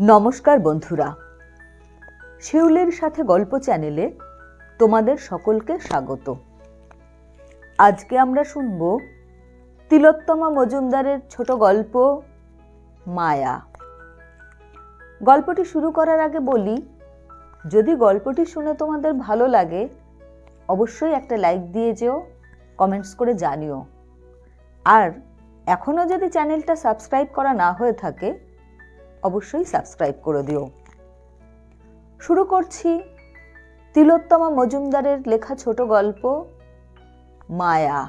নমস্কার বন্ধুরা। শিউলির সাথে গল্প চ্যানেলে তোমাদের সকলকে স্বাগত। আজকে আমরা শুনব তিলোত্তমা মজুমদারের ছোট গল্প, মায়া। গল্পটি শুরু করার আগে বলি, যদি গল্পটি শুনে তোমাদের ভালো লাগে, অবশ্যই একটা লাইক দিয়ে যেও, কমেন্টস করে জানিও। আর এখনও যদি চ্যানেলটা সাবস্ক্রাইব করা না হয়ে থাকে অবশ্যই সাবস্ক্রাইব করে দিও। শুরু করছি তিলোত্তমা মজুমদারের লেখা ছোট গল্প, মায়া।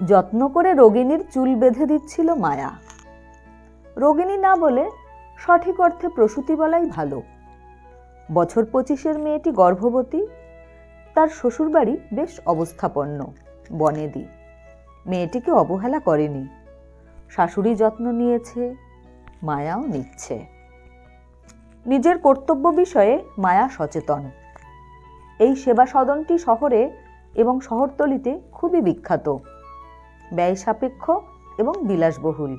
যত্ন করে রোগিণীর চুল বেঁধে দিচ্ছিল মায়া। রোগিণী না বলে সঠিক অর্থে প্রসূতি বলাই ভালো। বছর পঁচিশের মেয়েটি গর্ভবতী, তার শ্বশুরবাড়ি বেশ অবস্থাপন্ন, বনেদি। মেয়েটিকে অবহেলা করেনি। শাশুড়ি যত্ন নিয়েছে, মায়াও নিচ্ছে। নিজের কর্তব্য বিষয়ে মায়া সচেতন। এই সেবা সদনটি শহরে এবং শহরতলিতে খুবই বিখ্যাত। ব্যয় সাপেক্ষ এবং বিলাসবহুল।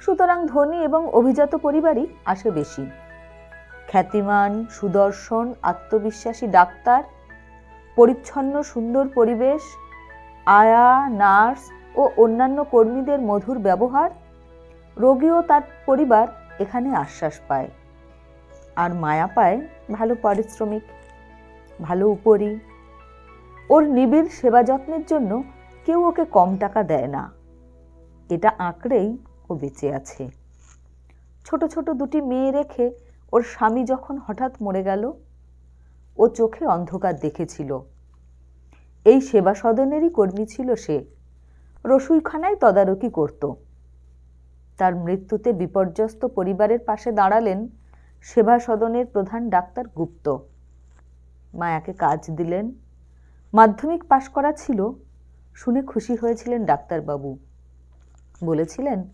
সুতরাং ধনী এবং অভিজাত পরিবারই আসে বেশি। খ্যাতিমান, সুদর্শন, আত্মবিশ্বাসী ডাক্তার, পরিচ্ছন্ন সুন্দর পরিবেশ, আয়া, নার্স ও অন্যান্য কর্মীদের মধুর ব্যবহার? রোগী ও তার পরিবার এখানে আশ্বাস পায়। আর মায়া পায় ভালো পারিশ্রমিক, ভালো উপরি। ওর নিবিড় সেবা যত্নের জন্য কেউ ওকে কম টাকা দেয় না। এটা আঁকড়েই ও বেঁচে আছে। ছোট ছোট দুটি মেয়ে রেখে ওর স্বামী যখন হঠাৎ মরে গেল, ও চোখে অন্ধকার দেখেছিল। এই সেবা সদনেরই কর্মী ছিল সে। রসুইখানায় তদারকি করত। তার মৃত্যুতে বিপর্যস্ত পরিবারের পাশে দাঁড়ালেন সেবা সদনের প্রধান ডাক্তার গুপ্ত। মায়াকে কাজ দিলেন। মাধ্যমিক পাশ করা ছিল। শুনে খুশি হয়েছিলেন ডাক্তারবাবু। বলেছিলেন,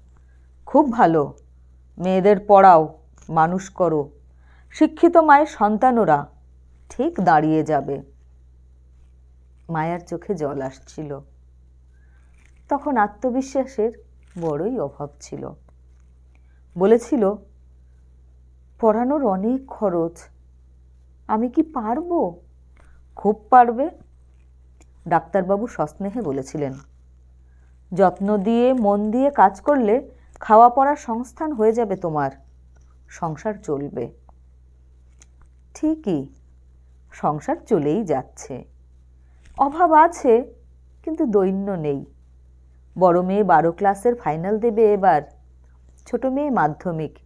খুব ভালো। মেয়েদের পড়াও, মানুষ করো। শিক্ষিত মায়ের সন্তানরা ঠিক দাঁড়িয়ে যাবে। মায়ার চোখে জল আসছিল। তখন আত্মবিশ্বাসের বড়ই অভাব ছিল। বলেছিল, পড়ানোর অনেক খরচ, আমি কি পারব? খুব পারবে, ডাক্তারবাবু সস্নেহে বলেছিলেন। যত্ন দিয়ে, মন দিয়ে কাজ করলে খাওয়া পড়ার সংস্থান হয়ে যাবে তোমার, সংসার চলবে। ঠিকই, সংসার চলেই যাচ্ছে। অভাব আছে, কিন্তু দৈন্য নেই। বড় মেয়ে বারো ক্লাসের ফাইনাল দেবে এবার। ছোট মেয়ে মাধ্যমিক।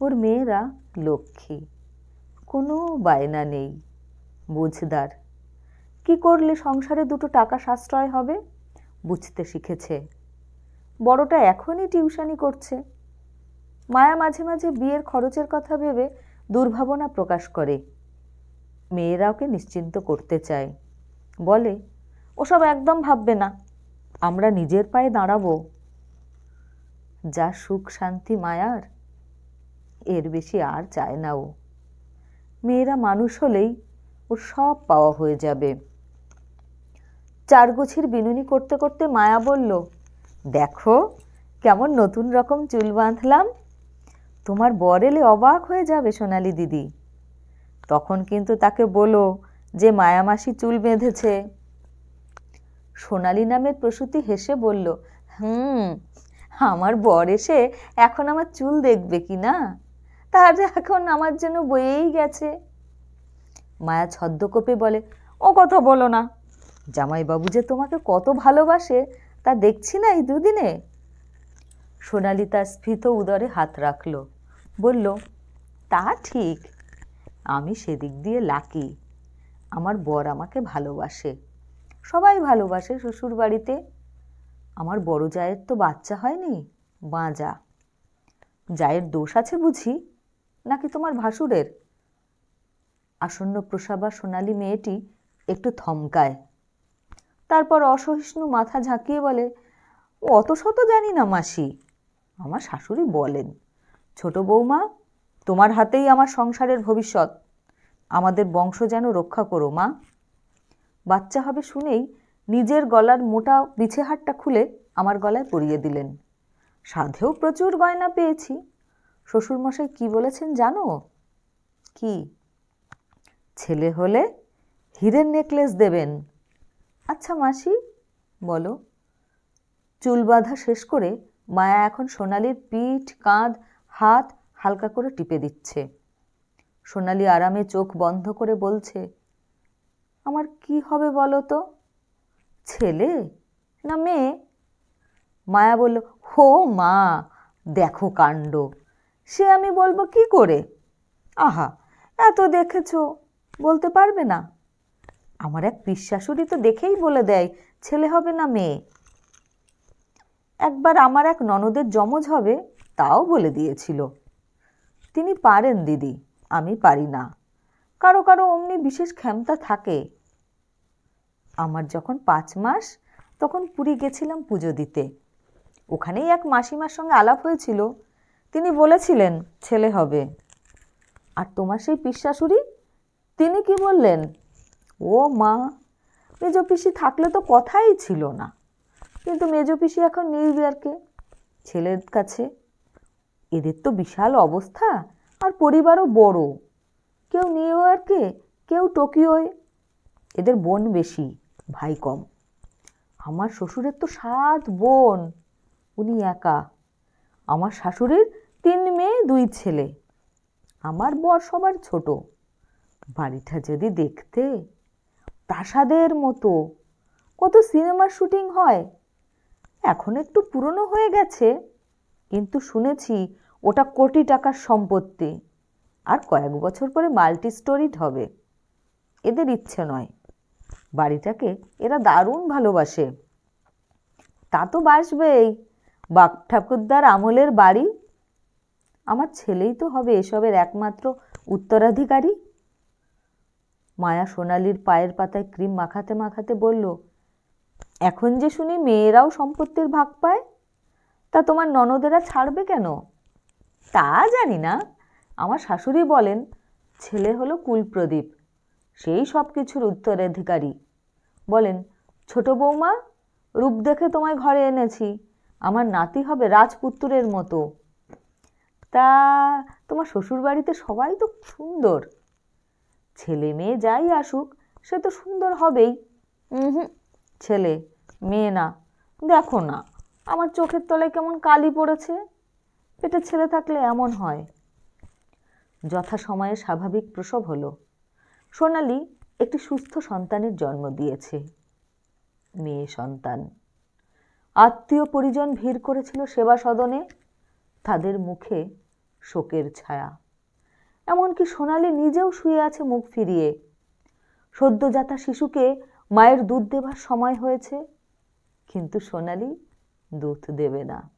ওর মেয়েরা লক্ষ্মী। কোনো বায়না নেই। বুঝদার। কি করলে সংসারে দুটো টাকা সাশ্রয় হবে? বুঝতে শিখেছে। বড়টা এখনই টিউশনি করছে। মায়া মাঝে মাঝে বিয়ের খরচের কথা ভেবে দুর্ভাবনা প্রকাশ করে। মেয়েরা ওকে নিশ্চিন্ত করতে চায়। বলে, ওসব একদম ভাববে না। আমরা নিজের পায়ে দাঁড়াবো। যা সুখ শান্তি মায়ার, এর বেশি আর চায় না ও। মেয়েরা মানুষ হলেই ওর সব পাওয়া হয়ে যাবে। চারগোছির বিনুনি করতে করতে মায়া বলল, দেখো, কেমন নতুন রকম চুল বাঁধলাম। তোমার বর এলে অবাক হয়ে যাবে, সোনালি দিদি। তখন কিন্তু তাকে বলো যে মায়ামাসি চুল বেঁধেছে। সোনালি নামের প্রসূতি হেসে বলল, হুম, আমার বর এসে এখন আমার চুল দেখবে কি না? তার এখন আমার জন্য বয়েই গেছে। মায়া ছদ্মকোপে বলে, ও কথা বলো না। জামাইবাবু যে তোমাকে কত ভালোবাসে, তা দেখছি না এই দুদিনে? সোনালি তার স্ফীত উদরে হাত রাখল, বলল, তা ঠিক, আমি সেদিক দিয়ে লাকি। আমার বর আমাকে ভালোবাসে। সবাই ভালোবাসে শ্বশুর বাড়িতে আমার বড় জায়ের তো বাচ্চা হয়নি বাঁজা জায়ের দোষ আছে বুঝি, নাকি তোমার ভাসুরের? আসন্ন প্রসাবা সোনালি মেয়েটি একটু থমকায়। তারপর অসহিষ্ণু মাথা ঝাঁকিয়ে বলে, ও অত শত জানি না মাসি। আমার শাশুড়ি বলেন, ছোট বৌমা, তোমার হাতেই আমার সংসারের ভবিষ্যৎ। আমাদের বংশ যেন রক্ষা করো মা। বাচ্চা হবে শুনেই নিজের গলার মোটা বিছেহাটটা খুলে আমার গলায় পরিয়ে দিলেন। সাধেও প্রচুর গয়না পেয়েছি। শ্বশুরমশাই কি বলেছেন জানো? কি? ছেলে হলে হীরের নেকলেস দেবেন। আচ্ছা মাসি, বলো। চুল বাঁধা শেষ করে মায়া এখন সোনালির পিঠ, কাঁধ, হাত হালকা করে টিপে দিচ্ছে। সোনালি আরামে চোখ বন্ধ করে বলছে আমার কি হবে বলো তো? ছেলে না মেয়ে? মায়া বলল, হো মা, দেখো কাণ্ড। সে আমি বলব কি করে? আহা, এত দেখেছ, বলতে পারবে না। আমার এক বিশ্বাসুরি তো দেখেই বলে দেয়, ছেলে হবে না মেয়ে। একবার আমার এক ননদের যমজ হবে, তাও বলে দিয়েছিল। তিনি পারেন দিদি, আমি পারি না। কারও কারও অমনি বিশেষ ক্ষমতা থাকে। আমার যখন পাঁচ মাস, তখন পুরী গেছিলাম পুজো দিতে। ওখানেই এক মাসিমার সঙ্গে আলাপ হয়েছিল। তিনি বলেছিলেন, ছেলে হবে। আর তোমার সেই পিসাশুড়ি তিনি কি বললেন, ও মা, মেজ পিসি থাকলে তো কথাই ছিল না। কিন্তু মেজ পিসি এখন নিউ ইয়র্কে, ছেলের কাছে। এদের তো বিশাল অবস্থা, আর পরিবারও বড়। কেউ নিউ ইয়র্কে, কেউ টোকিওয়। এদের বোন বেশি, ভাই কম। আমার শ্বশুরের তো সাত বোন, উনি একা। আমার শাশুড়ির তিন মেয়ে, দুই ছেলে। আমার বর সবার ছোট। বাড়িটা যদি দেখতে, প্রাসাদের মতো। কত সিনেমার শুটিং হয়। এখন একটু পুরনো হয়ে গেছে, কিন্তু শুনেছি ওটা কোটি টাকার সম্পত্তি। আর কয়েক বছর পরে মাল্টি স্টোরিড হবে। এদের ইচ্ছে নয়। বাড়িটাকে এরা দারুণ ভালোবাসে। তা তো বাসবেই। বাপ ঠাকুরদার আমলের বাড়ি? আমার ছেলেই তো হবে এসবের একমাত্র উত্তরাধিকারী। মায়া সোনালির পায়ের পাতায় ক্রিম মাখাতে মাখাতে বলল, এখন যে শুনি মেয়েরাও সম্পত্তির ভাগ পায়? তা তোমার ননদেরা ছাড়বে কেন? তা জানি না। আমার শাশুড়ি বলেন, ছেলে হলো কুলপ্রদীপ, সেই সব কিছুর উত্তরাধিকারী। বলেন, ছোট বৌমা, রূপ দেখে তোমায় ঘরে এনেছি, আমার নাতি হবে রাজপুত্রের মতো। তা তোমার শ্বশুর বাড়িতে সবাই তো সুন্দর। ছেলে মেয়ে যাই আসুক, সে তো সুন্দর হবেই। হুম, ছেলে, মেয়ে না, দেখো না, আমার চোখের তলায় কেমন কালি পড়েছে। পেটে ছেলে থাকলে এমন হয়। যথাসময়ে স্বাভাবিক প্রসব হলো। সোনালি একটি সুস্থ সন্তানের জন্ম দিয়েছে। মেয়ে সন্তান। আত্মীয় পরিজন ভিড় করেছিল সেবা সদনে। তাদের মুখে শোকের ছায়া। এমনকি সোনালি নিজেও শুয়ে আছে মুখ ফিরিয়ে। সদ্যজাতা শিশুকে মায়ের দুধ দেবার সময় হয়েছে। কিন্তু সোনালি দুধ দেবে না।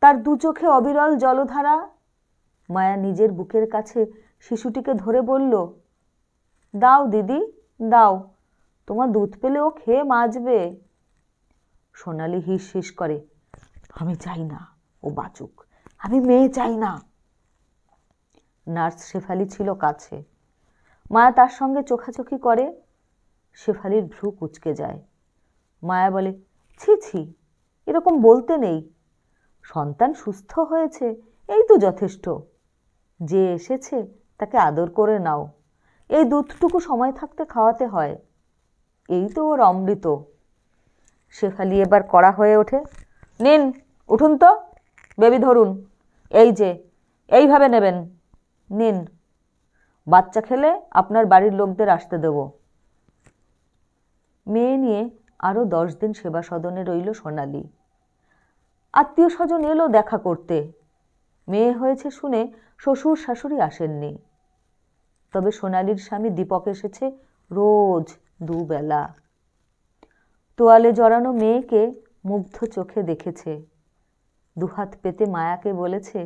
তার দু চোখে অবিরল জলধারা মায়া নিজের বুকের কাছে শিশুটিকে ধরে বলল, দাও দিদি, দাও, তোমার দুধ পেলে ও খেয়ে মাজবে। সোনালি হিস হিস করে, আমি চাই না, ও বাঁচুক, আমি মেয়ে চাই না। নার্স শেফালি ছিল কাছে। মায়া তার সঙ্গে চোখাচোখি করে, শেফালির ভ্রু কুচকে যায়। মায়া বলে, ছি ছি, এরকম বলতে নেই। সন্তান সুস্থ হয়েছে, এই তো যথেষ্ট। যে এসেছে তাকে আদর করে নাও। এই দুধটুকু সময় থাকতে খাওয়াতে হয়। এই তো ওর অমৃত। শেফালি এবার কড়া হয়ে ওঠে। নিন, উঠুন তো। বেবি ধরুন। এই যে, এইভাবে নেবেন। নিন। বাচ্চা খেলে আপনার বাড়ির লোকদের আসতে দেব। মেয়ে নিয়ে আরও দশ দিন সেবা সদনে রইল সোনালি। আত্মীয় স্বজন এলো দেখা করতে। মেয়ে হয়েছে শুনে শ্বশুর শাশুড়ি আসেননি। তবে সোনালির স্বামী দীপক এসেছে রোজ দুবেলা। তোয়ালে জড়ানো মেয়েকে মুগ্ধ চোখে দেখেছে। দুহাত পেতে মায়াকে বলেছে,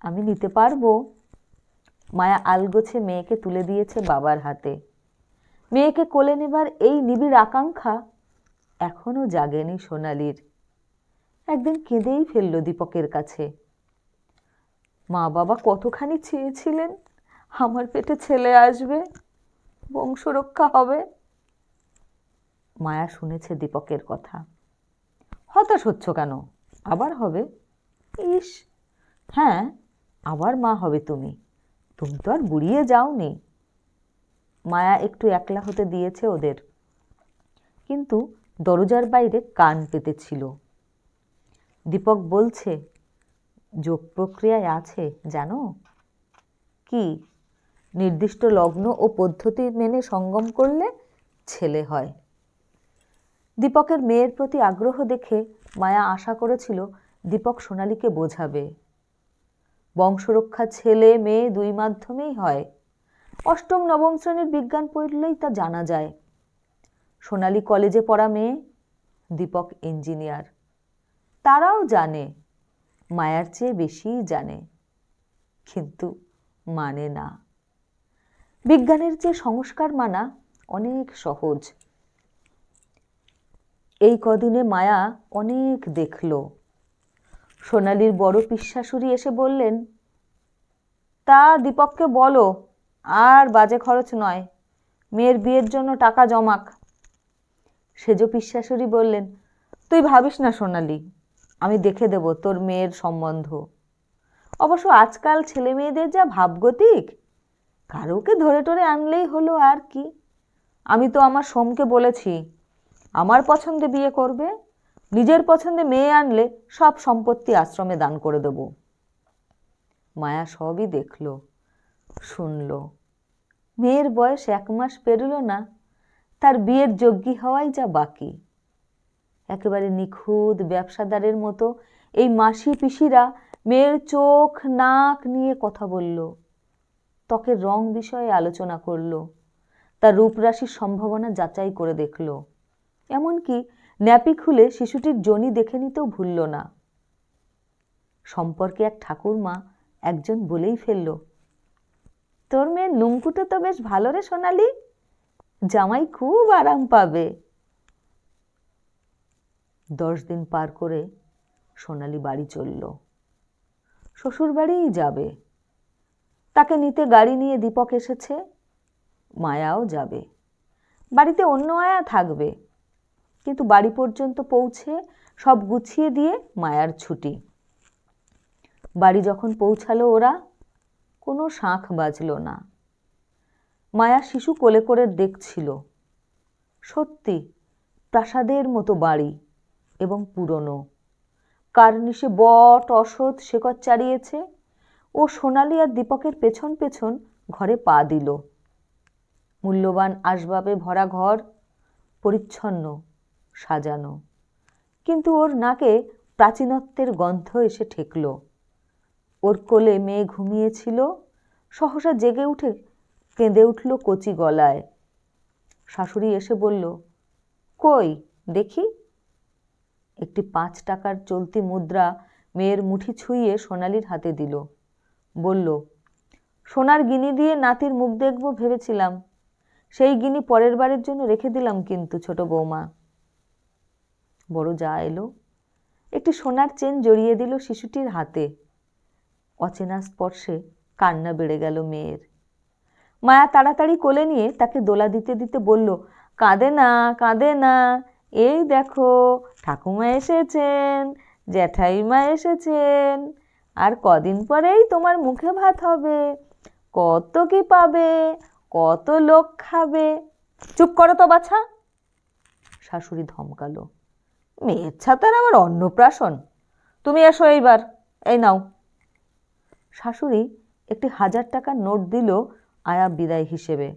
আমি নিতে পারব? মায়া আলগোছে মেয়েকে তুলে দিয়েছে বাবার হাতে। মেয়েকে কোলে নেবার এই নিবিড় আকাঙ্ক্ষা এখনও জাগেনি সোনালির। একদিন কেঁদেই ফেলল দীপকের কাছে। মা বাবা কতখানি চেয়েছিলেন আমার পেটে ছেলে আসবে বংশরক্ষা হবে। মায়া শুনেছে দীপকের কথা। হতাশ হচ্ছ কেন? আবার হবে? ইস। হ্যাঁ আবার মা হবে তুমি। তুমি তো আর বুড়িয়ে যাওনি। মায়া একটু একলা হতে দিয়েছে ওদের। কিন্তু দরজার বাইরে কান পেতেছিল দীপক বলছে যোগ প্রক্রিয়ায় আছে জানো? কি? নির্দিষ্ট লগ্ন ও পদ্ধতি মেনে সঙ্গম করলে ছেলে হয়। দীপকের মেয়ের প্রতি আগ্রহ দেখে মায়া আশা করেছিল দীপক সোনালীকে বোঝাবে। বংশরক্ষা ছেলে মেয়ে দুই মাধ্যমেই হয়। অষ্টম, নবম শ্রেণির বিজ্ঞান পড়লেই তা জানা যায়। সোনালী কলেজে পড়া মেয়ে দীপক ইঞ্জিনিয়ার। তারাও জানে মায়ার চেয়ে বেশিই জানে, কিন্তু মানে না। বিজ্ঞানের যে সংস্কার মানা অনেক সহজ। এই কদিনে মায়া অনেক দেখল। সোনালির বড় পিসাশুড়ি এসে বললেন, তা দীপককে বলো, আর বাজে খরচ নয়, মেয়ের বিয়ের জন্য টাকা জমাক। সেজ পিসাশুড়ি বললেন, তুই ভাবিস না সোনালি আমি দেখে দেব তোর মেয়ের সম্বন্ধ। অবশ্য আজকাল ছেলে মেয়েদের যা ভাবগতিক, কারোকে ধরে টরে আনলেই হলো আর কি। আমি তো আমার সোমকে বলেছি, আমার পছন্দে বিয়ে করবে, নিজের পছন্দে মেয়ে আনলে সব সম্পত্তি আশ্রমে দান করে দেব। মায়া সবই দেখল, শুনল। মেয়ের বয়স এক মাস পেরোলো না, তার বিয়ের যোগ্যী হওয়াই যা বাকি। একেবারে নিখুঁত ব্যবসাদারের মতো। এই মাসি পিসিরা মেয়ের চোখ, নাক নিয়ে কথা বলল, ত্বকের রং বিষয়ে আলোচনা করল, তার রূপরাশির সম্ভাবনা যাচাই করে দেখল। এমনকি ন্যাপি খুলে শিশুটির জনি দেখে নিতেও ভুলল না। সম্পর্কে এক ঠাকুরমা একজন বলেই ফেলল, তোর মেয়ের নুমকুটো তো বেশ ভালো রে সোনালি, জামাই খুব আরাম পাবে। দশ দিন পার করে সোনালি বাড়ি চলল। শ্বশুর বাড়িই যাবে। তাকে নিতে গাড়ি নিয়ে দীপক এসেছে, মায়াও যাবে। বাড়িতে অন্য আয়া থাকবে, কিন্তু বাড়ি পর্যন্ত পৌঁছে সব গুছিয়ে দিয়ে মায়ার ছুটি। বাড়ি যখন পৌঁছালো ওরা, কোনো শাঁখ বাজল না। মায়া শিশু কোলে করে দেখছিল, সত্যি প্রাসাদের মতো বাড়ি। এবং পুরনো। কার্নিশে বট, অসৎ, শেকড় চাড়িয়েছে ও সোনালি আর দীপকের পেছন পেছন ঘরে পা দিল। মূল্যবান আসবাবে ভরা ঘর, পরিচ্ছন্ন, সাজানো। কিন্তু ওর নাকে প্রাচীনত্বের গন্ধ এসে ঠেকল। ওর কোলে মেয়ে ঘুমিয়েছিল, সহসা জেগে উঠে কেঁদে উঠল কচি গলায়। শাশুড়ি এসে বলল, কই, দেখি? একটি পাঁচ টাকার চলতি মুদ্রা মেয়ের মুঠি ছুঁয়ে সোনালির হাতে দিল। বলল, সোনার গিনি দিয়ে নাতির মুখ দেখব ভেবেছিলাম। সেই গিনি পরের বারের জন্য রেখে দিলাম কিন্তু ছোট বৌমা। বড় যা এলো। একটি সোনার চেন জড়িয়ে দিল শিশুটির হাতে। অচেনা স্পর্শে কান্না বেড়ে গেল মেয়ের। মায়া তাড়াতাড়ি কোলে নিয়ে তাকে দোলা দিতে দিতে বলল, কাঁদে না কাঁদে না এই দেখো, ঠাকুমা এসেছেন, জ্যাঠাইমা এসেছেন। আর কদিন পরেই তোমার মুখে ভাত হবে। কত কি পাবে, কত লোক খাবে। চুপ করো তো, বাছা। শাশুড়ি ধমকালো। মেয়ের ছাতার আবার অন্নপ্রাশন। তুমি এসো এইবার, এই নাও। শাশুড়ি একটি হাজার টাকার নোট দিল আয়া বিদায় হিসেবে।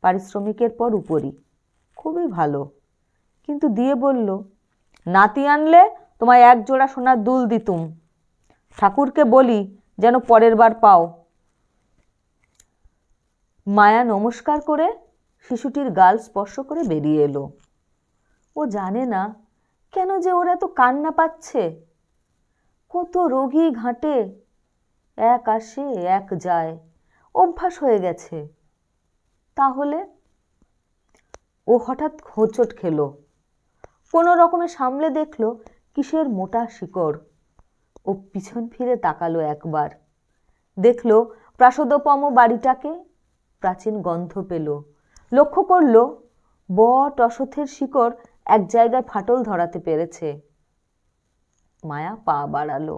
পারিশ্রমিকের পর উপরই খুবই ভালো। কিন্তু দিয়ে বলল, নাতি আনলে তোমায় এক জোড়া সোনার দুল দিতুম। ঠাকুরকে বলি যেন পরের বার পাও। মায়া নমস্কার করে শিশুটির গাল স্পর্শ করে বেরিয়ে এলো। ও জানে না কেন যে ওরা তো কান্না পাচ্ছে। কত রোগী ঘাটে, এক আসে, এক যায়, অভ্যাস হয়ে গেছে। তাহলে ও হঠাৎ হোঁচট খেলো। কোনো রকমে সামলে দেখল কিসের মোটা শিকড়। ও পিছন ফিরে তাকালো একবার। দেখল প্রাসদপম বাড়িটাকে প্রাচীন গন্ধ পেল। লক্ষ্য করল বট অসথের শিকড় এক জায়গায় ফাটল ধরাতে পেরেছে। মায়া পা বাড়ালো।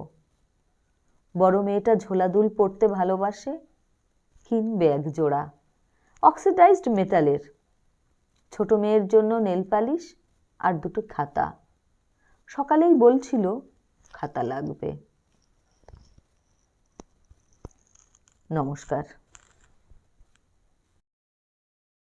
বড় মেয়েটা ঝোলাদুল পড়তে ভালোবাসে, কিনবে এক জোড়া। অক্সিডাইজড মেটালের। ছোট মেয়ের জন্য নেল পালিশ আর দুটো খাতা। সকালেই বলছিল খাতা লাগবে। নমস্কার।